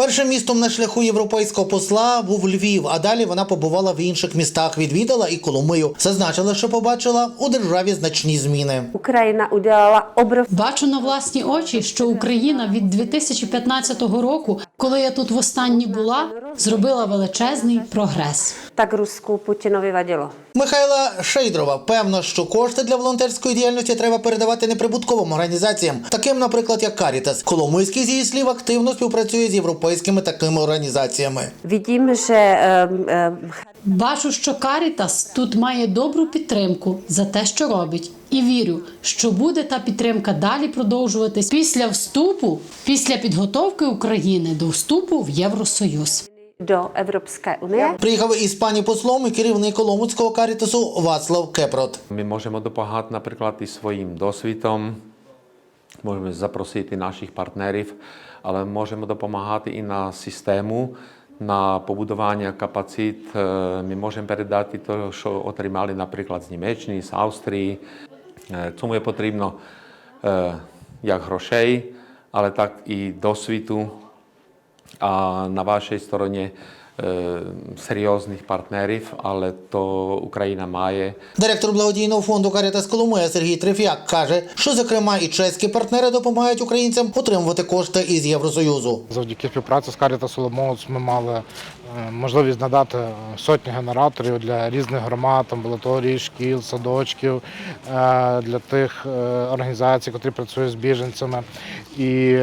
Першим містом на шляху європейського посла був Львів, а далі вона побувала в інших містах, відвідала і Коломию. Зазначила, що побачила у державі значні зміни. Україна удала obrovský Бачу на власні очі, що Україна від 2015 року, коли я тут востаннє була, зробила величезний прогрес. tak Rusku Putinovi vadilo. Михайла Шейдрова певно, що кошти для волонтерської діяльності треба передавати неприбутковим організаціям, таким, наприклад, як Карітас. Коломийський з її слів активно співпрацює з європейськими такими організаціями. Že em, em, Бачу, що Карітас тут має добру підтримку за те, що робить, і вірю, що буде та підтримка далі продовжуватись після вступу, після підготовки України до вступу в Євросоюз. do Evropské unie. Приїхав із пані послом і керівник Коломуцького карітасу Вацлав Кепрот. My môžeme допомагати, наприклад, і своїм досвідом, можемо запросити наших партнерів, але можемо допомагати і на систему, на побудування капацит. Е, Ми можемо передати те, що отримали, наприклад, з Німеччини, з Австрії. Е, Цьому є потрібно е, як грошей, але так і досвіду. А на вашій стороні е, серйозних партнерів, але то Україна має. Директор благодійного фонду Карітас Коломия Сергій Треф'як каже, що зокрема і чеські партнери допомагають українцям отримувати кошти із Євросоюзу. Завдяки співпраці з Caritas Solomons ми мали е, можливість надати сотні генераторів для різних громад, амбулаторій, шкіл, садочків, е, для тих е, організацій, які працюють з біженцями. І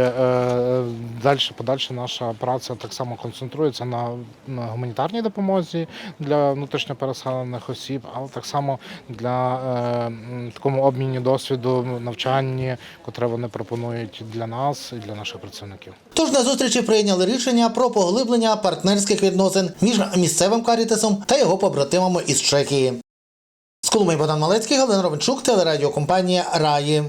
далі подальша наша праця так само концентрується на гуманітарній допомозі для внутрішньо переселених осіб, але так само для е, такому обміні досвіду, навчанні, котре вони пропонують для нас і для наших працівників. Тож на зустрічі прийняли рішення про поглиблення партнерських відносин між місцевим карітасом та його побратимами із Чехії. З Коломиї Богдан Малецький, Галина Ровенчук, телерадіокомпанія Раї.